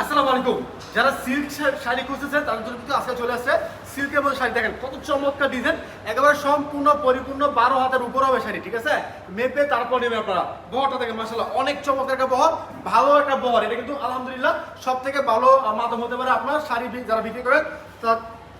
আসসালামু আলাইকুম। যারা সিল্ক শাড়ি খুঁজেছেন তাদের জন্য কিন্তু আজকে চলে আসছে সিল্কের মধ্যে শাড়ি। দেখেন কত চমৎকার ডিজাইন একেবারে সম্পূর্ণ পরিপূর্ণ বারো হাতের উপর হবে শাড়ি, ঠিক আছে? মেপে তারপর নেবে আপনারা। বহরটা দেখেন মাসাল্লাহ অনেক চমৎকার একটা বহর। ভালো একটা বহর। এটা কিন্তু আলহামদুলিল্লাহ সব থেকে ভালো মাধ্যম হতে পারে আপনার শাড়ি যারা বিক্রি করেন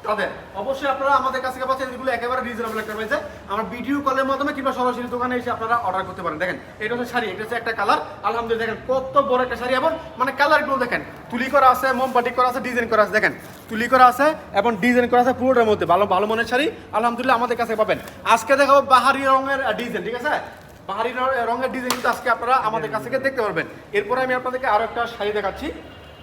তাদের। অবশ্যই আপনারা আমাদের কাছ থেকে পাচ্ছেন এগুলো একেবারে রিজনেবল একটা প্রাইসে আমার ভিডিও কলের মাধ্যমে কিংবা সরাসরি দোকানে এসে আপনারা অর্ডার করতে পারেন। দেখেন, এটা হচ্ছে শাড়ি, এটা হচ্ছে একটা কালার আলহামদুলিল্লাহ, দেখেন, কত বড় একটা শাড়ি এবং মানে কালারগুলো দেখেন, তুলি করা আছে মোমবাটি করা আছে ডিজাইন করা আছে। দেখেন, তুলি করা আছে এবং ডিজাইন করা আছে পুরোটার মধ্যে। ভালো ভালো মনের শাড়ি, আলহামদুলিল্লাহ, আমাদের কাছে পাবেন। আজকে দেখাবো বাহারি রঙের ডিজাইন ঠিক আছে? বাহারি রঙের ডিজাইন কিন্তু আজকে আপনারা আমাদের কাছ থেকে দেখতে পারবেন। এরপরে আমি আপনাদেরকে আরও একটা শাড়ি দেখাচ্ছি।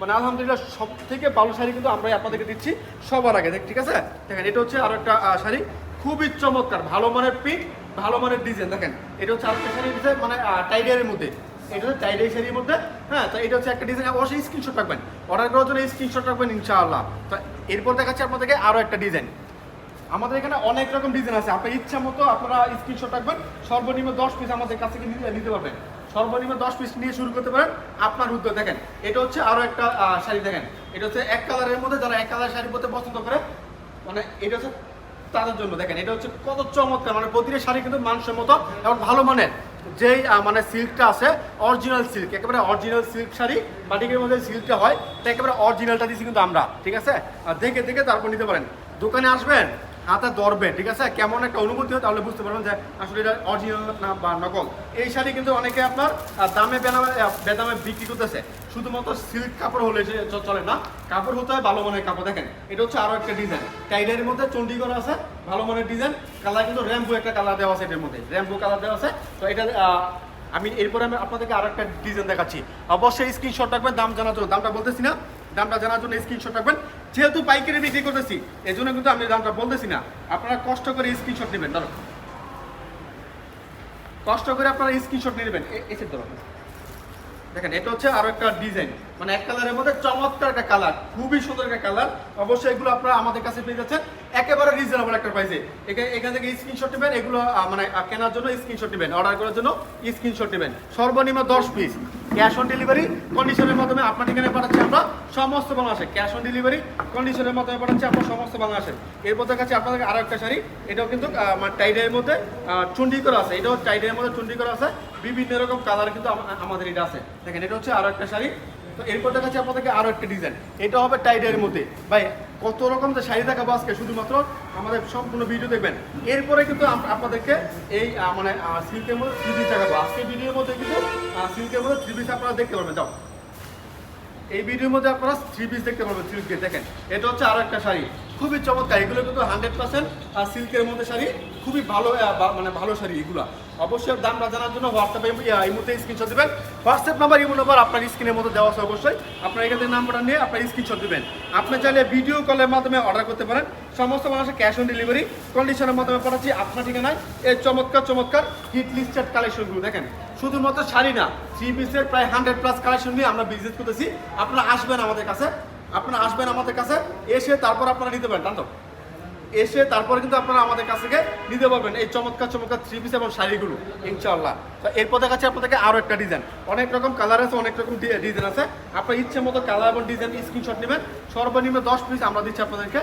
মানে আলহামদুলিল্লাহ সব থেকে ভালো শাড়ি কিন্তু আমরা আপনাদেরকে দিচ্ছি সবার আগে, দেখ- ঠিক আছে? দেখেন, এটা হচ্ছে আরও একটা শাড়ি। খুবই চমৎকার, ভালো মানের প্রিন্ট ভালো মানের ডিজাইন দেখেন। এটা হচ্ছে আরেকটা শাড়ি মানে টাইডারের মধ্যে। এটা হচ্ছে শাড়ির মধ্যে হ্যাঁ এটা হচ্ছে একটা ডিজাইন অবশ্যই রাখবেন। অর্ডার করার জন্য রাখবেন এরপর দেখাচ্ছি আপনাদেরকে আরও একটা ডিজাইন আমাদের এখানে অনেক রকম ডিজাইন আছে। আপনার ইচ্ছা মতো আপনারা স্ক্রিনশট রাখবেন, সর্বনিম্ন দশ পিস আমাদের কাছ নিতে পারবেন। সর্বনিম্ন দশ পিস নিয়ে শুরু করতে পারেন। আপনার উদ্যোগ দেখেন, এটা হচ্ছে আরও একটা শাড়ি দেখেন। এটা হচ্ছে এক কালারের মধ্যে যারা এক কালার শাড়ি পরতে পছন্দ করে মানে এটা হচ্ছে তাদের জন্য দেখেন, এটা হচ্ছে কত চমৎকার মানে প্রতিটা শাড়ি কিন্তু মানুষের মতো এবং ভালো মানের। যেই মানে সিল্কটা আছে অরিজিনাল সিল্ক একেবারে অরিজিনাল সিল্ক শাড়ি, বাটিকের মধ্যে সিল্কটা হয়, তো একেবারে অরিজিনালটা দিচ্ছি কিন্তু আমরা, ঠিক আছে? আর দেখে দেখে তারপর নিতে পারেন। দোকানে আসবেন হাতে ধরবেন ঠিক আছে? কেমন একটা অনুভূতি হয় তাহলে বুঝতে পারবেন যে আসলে এটা অরিজিনাল না বা নকল। এই শাড়ি কিন্তু অনেকে আপনার দামে বেদামে বিক্রি করতেছে। শুধুমাত্র সিল্ক কাপড় হলে সে চলে না, কাপড় হতে হয় ভালো মানের কাপড়, দেখেন। এটা হচ্ছে আরও একটা ডিজাইন টাইডারের মধ্যে চণ্ডীগড় আছে, ভালো মানের ডিজাইন কালার কিন্তু র্যাম্বো একটা কালার দেওয়া আছে এটার মধ্যে র্যাম্বো কালার দেওয়া আছে। তো এটা আমি এরপরে আমি আপনাদেরকে আরও একটা ডিজাইন দেখাচ্ছি। অবশ্যই স্ক্রিনশট রাখবেন, দাম জানার জন্য। দামটা বলতেছি না দামটা জানার জন্য স্ক্রিনশট রাখবেন। যেহেতু পাইকারি বিক্রি করতেছি এই জন্য কিন্তু আমি দামটা বলতেছি না। আপনারা কষ্ট করে স্ক্রিনশট নেবেন, ধরো। কষ্ট করে আপনারা স্ক্রিনশট নিয়ে নেবেন। এসে ধরো। দেখেন, এটা হচ্ছে আরও একটা ডিজাইন মানে এক কালারের মধ্যে চমৎকার একটা কালার খুবই সুন্দর একটা কালার। অবশ্যই এগুলো আপনারা আমাদের কাছে পেয়ে যাচ্ছেন। একেবারে রিজনেবল একটা প্রাইসে এখান থেকে স্ক্রিনশট নেবেন এগুলো মানে কেনার জন্য স্ক্রিনশট নেবেন অর্ডার করার জন্য স্ক্রিনশট নেবেন। সর্বনিম্ন দশ পিস ক্যাশ অন ডেলিভারি কন্ডিশনের মাধ্যমে আপনার ঠিকানায় পাঠাচ্ছি আমরা সমস্ত বাংলাদেশে। ক্যাশ অন ডেলিভারি কন্ডিশনের মাধ্যমে পাঠাচ্ছি আপনার সমস্ত বাংলাদেশে। এরপর দেখাচ্ছি আপনাদের আরও একটা শাড়ি। এটাও কিন্তু আহ, মানে টাইডের মধ্যে চুন্ডি করা আছে। এটাও টাইডের মধ্যে চুন্ডি করা আছে। বিভিন্ন রকম কালার কিন্তু আমাদের এটা আছে। দেখেন এটা হচ্ছে আরও একটা শাড়ি। তো এরপর দেখাচ্ছি আপনাদেরকে আরও একটা ডিজাইন এটা হবে টাইডের মধ্যে। ভাই, কত রকম যে শাড়ি দেখাবো আজকে, শুধুমাত্র আমাদের সম্পূর্ণ ভিডিও দেখবেন। এরপরে কিন্তু আপনাদেরকে এই মানে সিল্কের মধ্যে থ্রি পিস দেখাবো। আজকে ভিডিওর মধ্যে কিন্তু সিল্কের মধ্যে থ্রি পিস আপনারা দেখতে পারবেন। যাও। এই ভিডিওর মধ্যে আপনারা থ্রি পিস দেখতে পারবেন সিল্কের দেখেন। এটা হচ্ছে আরও একটা শাড়ি। খুবই চমৎকার। এগুলো কিন্তু হান্ড্রেড পার্সেন্ট সিল্কের মধ্যে শাড়ি। খুবই ভালো মানে ভালো শাড়ি এগুলো। অবশ্যই দাম দামটা জানার জন্য হোয়াটসঅ্যাপে এই মুহূর্তে স্ক্রিনশট দেবেন। হোয়াটসঅ্যাপ নাম্বার ইমো নাম্বার আপনার স্ক্রিনের মধ্যে দেওয়া আছে অবশ্যই। আপনার এখান থেকে নাম্বারটা নিয়ে আপনার স্ক্রিনশট দেবেন। আপনি চাইলে ভিডিও কলের মাধ্যমে অর্ডার করতে পারেন। সমস্ত মানুষের ক্যাশ অন ডেলিভারি কন্ডিশনের মাধ্যমে পাঠাচ্ছি আপনার ঠিকানায়। এই চমৎকার চমৎকার হিট লিস্টেড কালেকশনগুলো দেখেন। শুধুমাত্র শাড়ি না থ্রি পিসের প্রায় হান্ড্রেড প্লাস কালেকশন নিয়ে আমরা বিজনেস করতেছি। আপনারা আসবেন আমাদের কাছে। আপনারা আসবেন আমাদের কাছে, এসে তারপর আপনারা নিতে পারেন জানতো এসে তারপরে কিন্তু আপনারা আমাদের কাছ থেকে নিতে পারবেন এই চমৎকার চমৎকার থ্রি পিস এবং শাড়িগুলো, ইনশাআল্লাহ। তো এরপর দেখাচ্ছি আপনাদেরকে আরও একটা ডিজাইন অনেক রকম কালার আছে, অনেক রকম ডিজাইন আছে। আপনার ইচ্ছে মতো কালার এবং ডিজাইন স্ক্রিনশট নেবেন। সর্বনিম্ন দশ পিস আমরা দিচ্ছি আপনাদেরকে।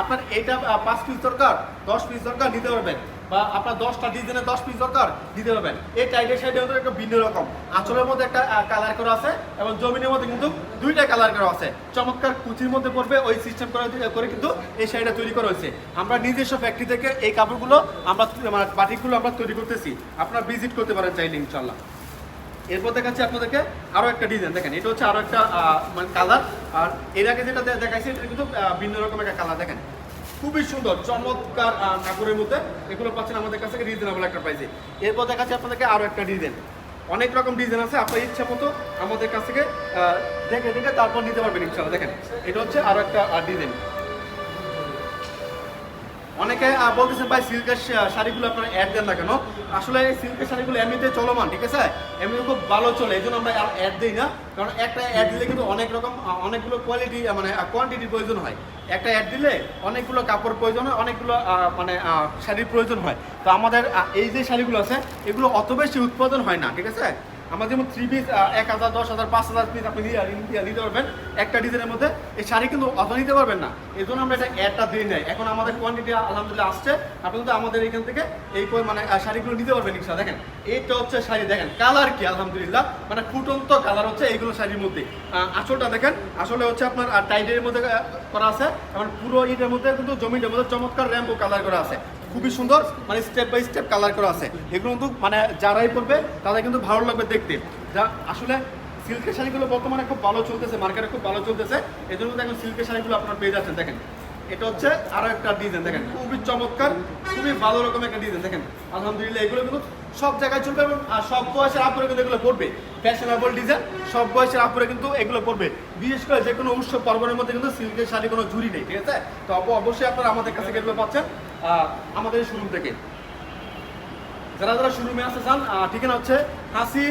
আপনার এইটা পাঁচ পিস দরকার, দশ পিস দরকার, নিতে পারবেন। বা আপনার দশটা ডিজাইনের দশ পিস দরকার দিতে পারবেন। এই টাইটের সাইডে একটা ভিন্ন রকম। আঁচলের মধ্যে একটা কালার করা আছে এবং জমিনের মধ্যে কিন্তু দুইটা কালার করা আছে। চমৎকার কুচির মধ্যে পড়বে, ওই সিস্টেম করে কিন্তু এই শাড়িটা তৈরি করা হয়েছে। আমরা নিজস্ব ফ্যাক্টরি থেকে এই কাপড়গুলো আমরা মানে বাটিকগুলো আমরা তৈরি করতেছি। আপনারা ভিজিট করতে পারেন চাইলে ইনশাল্লাহ এরপর দেখাচ্ছি আপনাদেরকে আরও একটা ডিজাইন দেখেন, এটা হচ্ছে আরও একটা মানে কালার আর এর আগে যেটা দেখাইছি, এটা কিন্তু ভিন্ন রকম একটা কালার দেখেন, খুবই সুন্দর, চমৎকার কাপড়ের মধ্যে। এগুলো পাচ্ছেন আমাদের কাছ রিজনেবল একটা প্রাইসে এরপর দেখাচ্ছি আপনাদেরকে আরও একটা ডিজাইন অনেক রকম ডিজাইন আছে, আপনার ইচ্ছা মতো আমাদের কাছ থেকে দেখে দেখে তারপর নিতে পারবেন ইচ্ছা দেখেন, এটা হচ্ছে আরও একটা ডিজাইন অনেকে বলতেছেন ভাই, সিল্কের শাড়িগুলো আপনারা অ্যাড দেন না কেন? আসলে এই সিল্কের শাড়িগুলো এমনিতে চলমান, ঠিক আছে? এমনি খুব ভালো চলে, এই জন্য আমরা অ্যাড দিই না। কারণ একটা অ্যাড দিলে কিন্তু অনেক রকম অনেকগুলো কোয়ালিটি মানে কোয়ান্টিটির প্রয়োজন হয়। একটা অ্যাড দিলে অনেকগুলো কাপড় প্রয়োজন হয়, অনেকগুলো মানে শাড়ির প্রয়োজন হয়। তো আমাদের এই যে শাড়িগুলো আছে, এগুলো অত বেশি উৎপাদন হয় না, ঠিক আছে? আমার যেমন থ্রি পিস এক হাজার, দশ হাজার, পাঁচ হাজার পিস আপনি নিতে পারবেন। একটা ডিজাইনের মধ্যে এই শাড়ি কিন্তু অত নিতে পারবেন না। এই জন্য আমরা এটা একটা দিয়ে নেই। এখন আমাদের কোয়ান্টিটি আলহামদুলিল্লাহ আসছে। আপনি কিন্তু আমাদের এখান থেকে এই মানে শাড়িগুলো নিতে পারবেন ইনশা দেখেন, এইটা হচ্ছে শাড়ি। দেখেন কালার কি? আলহামদুলিল্লাহ। মানে ফুটন্ত কালার হচ্ছে এইগুলো শাড়ির মধ্যে। আসলটা দেখেন, আসলে হচ্ছে আপনার টাইডের মধ্যে করা আছে। এবং পুরো ইটের মধ্যে কিন্তু জমিটার মধ্যে চমৎকার র্যাম্পো কালার করা আছে। খুবই সুন্দর মানে স্টেপ বাই স্টেপ কালার করা আছে। এগুলো কিন্তু মানে যারাই পড়বে তাদের কিন্তু ভালো লাগবে দেখতে। যা, আসলে সিল্কের শাড়িগুলো বর্তমানে খুব ভালো চলতেছে মার্কেটে খুব ভালো চলতেছে। এই জন্য দেখুন সিল্কের শাড়িগুলো আপনার পেয়ে যাচ্ছেন, দেখেন। এটা হচ্ছে আরও একটা ডিজাইন দেখেন, খুবই চমৎকার, খুবই ভালো রকম একটা ডিজাইন দেখেন। আলহামদুলিল্লাহ, এগুলো কিন্তু সব জায়গায় চলবে এবং সব বয়সের আপুরে কিন্তু এগুলো পড়বে। ফ্যাশনেবল ডিজাইন সব বয়সের আপুরে কিন্তু এগুলো পড়বে। বিশেষ করে যে কোনো উৎসব পার্বণের মধ্যে কিন্তু সিল্কের শাড়ি কোনো ঝুরি নেই, ঠিক আছে? তো অবশ্যই আপনারা আমাদের কাছে এগুলো পাচ্ছেন আমাদের শোরুম থেকে। যারা যারা শোরুমে আসতে চান ঠিকানা হচ্ছে হাসি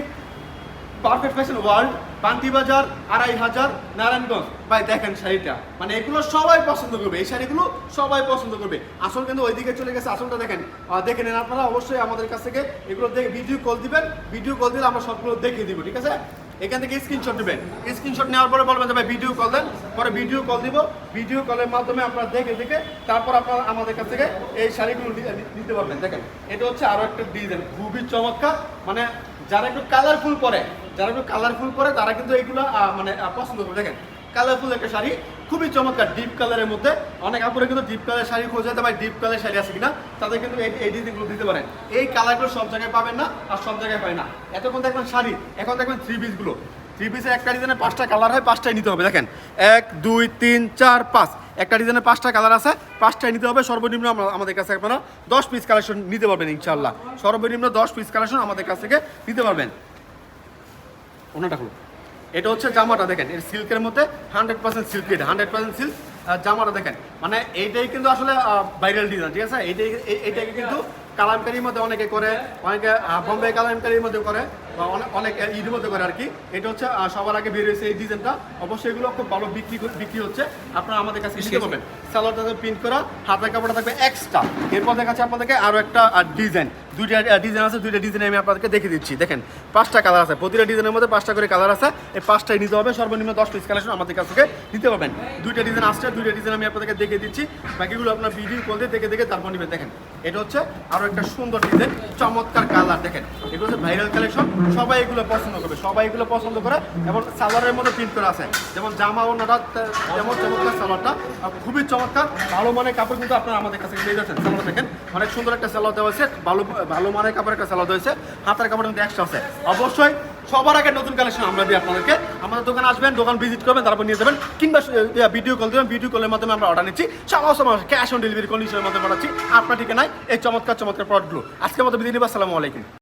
পারফেক্ট ফ্যাশন ওয়ার্ল্ড পান্তি বাজার আড়াই হাজার নারায়ণগঞ্জ ভাই, দেখেন শাড়িটা। মানে এগুলো সবাই পছন্দ করবে। এই শাড়িগুলো সবাই পছন্দ করবে। আসল কিন্তু ওইদিকে চলে গেছে। আসলটা দেখেন। দেখে নেন আপনারা অবশ্যই আমাদের কাছ থেকে। এগুলো দেখে ভিডিও কল দিবেন। ভিডিও কল দিলে আমরা সবগুলো দেখিয়ে দিব, ঠিক আছে? এখান থেকে স্ক্রিনশট দিবেন স্ক্রিনশট নেওয়ার পরে বলবেন যে, ভাই ভিডিও কল দেন। পরে ভিডিও কল দিব। ভিডিও কলের মাধ্যমে আপনারা দেখে দেখে তারপর আপনারা আমাদের কাছ থেকে এই শাড়িগুলো নিতে পারবেন। দেখেন, এটা হচ্ছে আরও একটা ডিজাইন খুবই চমৎকার। মানে যারা একটু কালারফুল পরে যারা একটু কালারফুল পরে, তারা কিন্তু এইগুলো মানে পছন্দ করবে দেখেন কালারফুল একটা শাড়ি, খুবই চমৎকার ডিপ কালারের মধ্যে। অনেক আপুরে কিন্তু ডিপ কালার শাড়ি খোঁজাতে ভাই ডিপ কালার শাড়ি আছে কিনা, তাদের কিন্তু এই ডিজাইনগুলো দিতে পারেন। এই কালারগুলো সব জায়গায় পাবেন না, আর সব জায়গায় পায় না। এতক্ষণ দেখবেন শাড়ি, এখন দেখবেন থ্রি পিসগুলো থ্রি পিসের একটা ডিজাইনের পাঁচটা কালার হয়, পাঁচটাই নিতে হবে। দেখেন, এক, দুই, তিন, চার, পাঁচ। একটা ডিজাইনের পাঁচটা কালার আছে, পাঁচটাই নিতে হবে। সর্বনিম্ন আমাদের কাছে আপনারা দশ পিস কালেকশন নিতে পারবেন ইনশাল্লাহ সর্বনিম্ন দশ পিস কালেকশন আমাদের কাছ থেকে নিতে পারবেন। ওনাটা হলো এটা হচ্ছে জামাটা, দেখেন, এর সিল্কের মধ্যে হান্ড্রেড পার্সেন্ট সিল্ক এটা, হান্ড্রেড পার্সেন্ট সিল্ক জামাটা দেখেন। মানে এইটাই কিন্তু আসলে ভাইরাল ডিজাইন ঠিক আছে? এইটাই, এই- এইটাকে কিন্তু কালামকারির মধ্যে অনেকে করে, অনেকে বোম্বে কালামকারির মধ্যে করে। বা অনেক অনেক ঈদের মধ্যে করে আর কি। এটা হচ্ছে সবার আগে বের হয়েছে এই ডিজাইনটা। অবশ্যই এগুলো খুব ভালো বিক্রি কর- বিক্রি হচ্ছে। আপনারা আমাদের কাছে নিতে পারবেন সালোয়ারটা প্রিন্ট করা হাতের কাপড়টা থাকবে এক্সট্রা এরপর দেখাচ্ছে আপনাদেরকে আরও একটা ডিজাইন দুইটা ডিজাইন আছে দুইটা ডিজাইন আমি আপনাদেরকে দেখে দিচ্ছি। দেখেন পাঁচটা কালার আছে। প্রতিটা ডিজাইনের মধ্যে পাঁচটা করে কালার আছে। এই পাঁচটাই নিতে হবে। সর্বনিম্ন দশ পিস কালেকশন আমাদের কাছ থেকে নিতে পারবেন। দুইটা ডিজাইন আসছে দুইটা ডিজাইন আমি আপনাদেরকে দেখে দিচ্ছি। বাকিগুলো আপনার ভিডিও দিয়ে দেখে দেখে তারপর নেবেন। দেখেন এটা হচ্ছে আরও একটা সুন্দর ডিজাইন চমৎকার কালার দেখেন এগুলো হচ্ছে ভাইরাল কালেকশন সবাই এগুলো পছন্দ করবে সবাই এগুলো পছন্দ করে এবং সালোয়ারের মধ্যে প্রিন্ট করা আছে। যেমন জামা ওনাটা যেমন চমৎকার সালোয়ারটা। খুবই চমৎকার, ভালো মানের কাপড় কিন্তু আপনারা আমাদের কাছে পেয়ে যাচ্ছেন। সালোয়ার দেখেন, অনেক সুন্দর একটা সালোয়ার দেওয়া হয়েছে, ভালো ভালো মানের কাপড় একটা সালোয়ার হয়েছে। হাতের কাপড় কিন্তু একশো আছে। অবশ্যই সবার আগে নতুন কালেকশন আমরা দিই আপনাদেরকে। আমাদের দোকানে আসবেন, দোকান ভিজিট করবেন, তারপর নিয়ে যাবেন, কিংবা ভিডিও কল দেবেন। ভিডিও কলের মাধ্যমে আমরা অর্ডার নিচ্ছি। সবার সময় ক্যাশ অন ডেলিভারি কন্ডিশনের মাধ্যমে পাঠাচ্ছি। আপনার ঠিকানায় এই চমৎকার চমৎকার প্রোডাক্টগুলো আজকের মতো বিদিনী আসসালামু আলাইকুম।